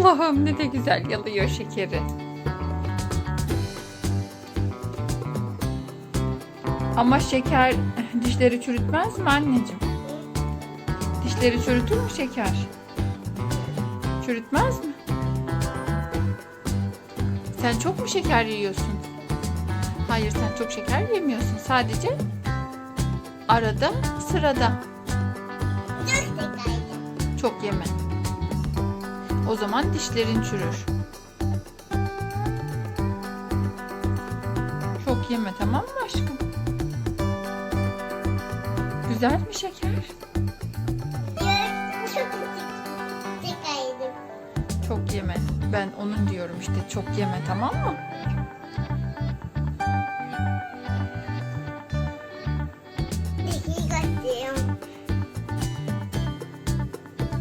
Allah'ım ne de güzel yalıyor şekeri. Ama şeker dişleri çürütmez mi anneciğim? Dişleri çürütür mü şeker? Çürütmez mi? Sen çok mu şeker yiyorsun? Hayır sen çok şeker yemiyorsun. Sadece arada sırada. Çok yeme. O zaman dişlerin çürür. Çok yeme tamam mı aşkım? Güzel mi şeker? Yok, çok yeme. Ben onun diyorum işte çok yeme tamam mı?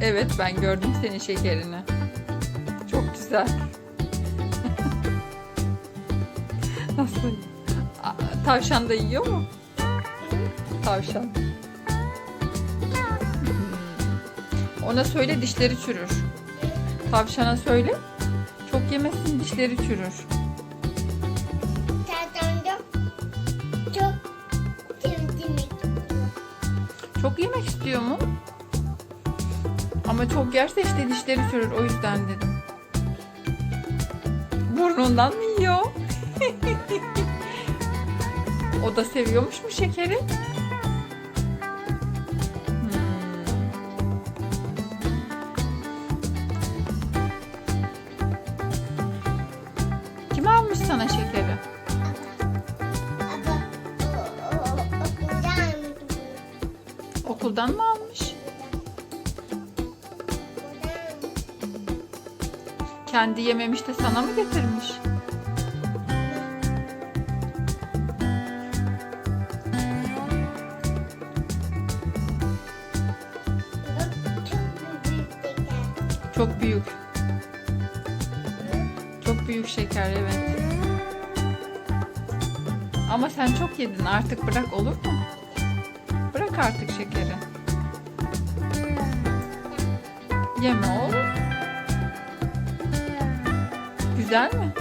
Evet ben gördüm senin şekerini. Güzel. Nasıl? Tavşan da yiyor mu? Tavşan. Hmm. Ona söyle dişleri çürür. Tavşana söyle. Çok yemesin dişleri çürür. Çok yemek istiyor mu? Ama çok yerse işte dişleri çürür o yüzden dedim. Burnundan mı yiyor? o da seviyormuş mu şekeri? Hmm. Kim almış sana şekeri? Okuldan mı almış? Kendi yememiş de sana mı getirmiş? çok büyük. Çok büyük. Şeker evet. Ama sen çok yedin artık bırak olur mu? Bırak artık şekeri. Yeme oğlum. Güzel mi?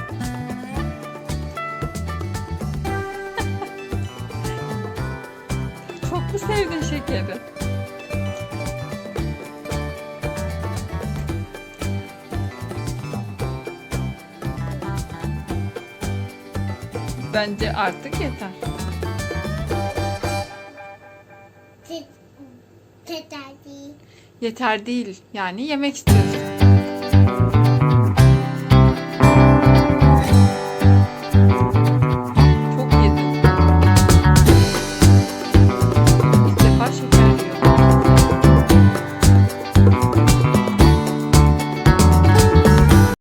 Çok mu sevdin şekeri? Bence artık yeter. Teter değil. Yeter değil. Yani yemek istiyorsun.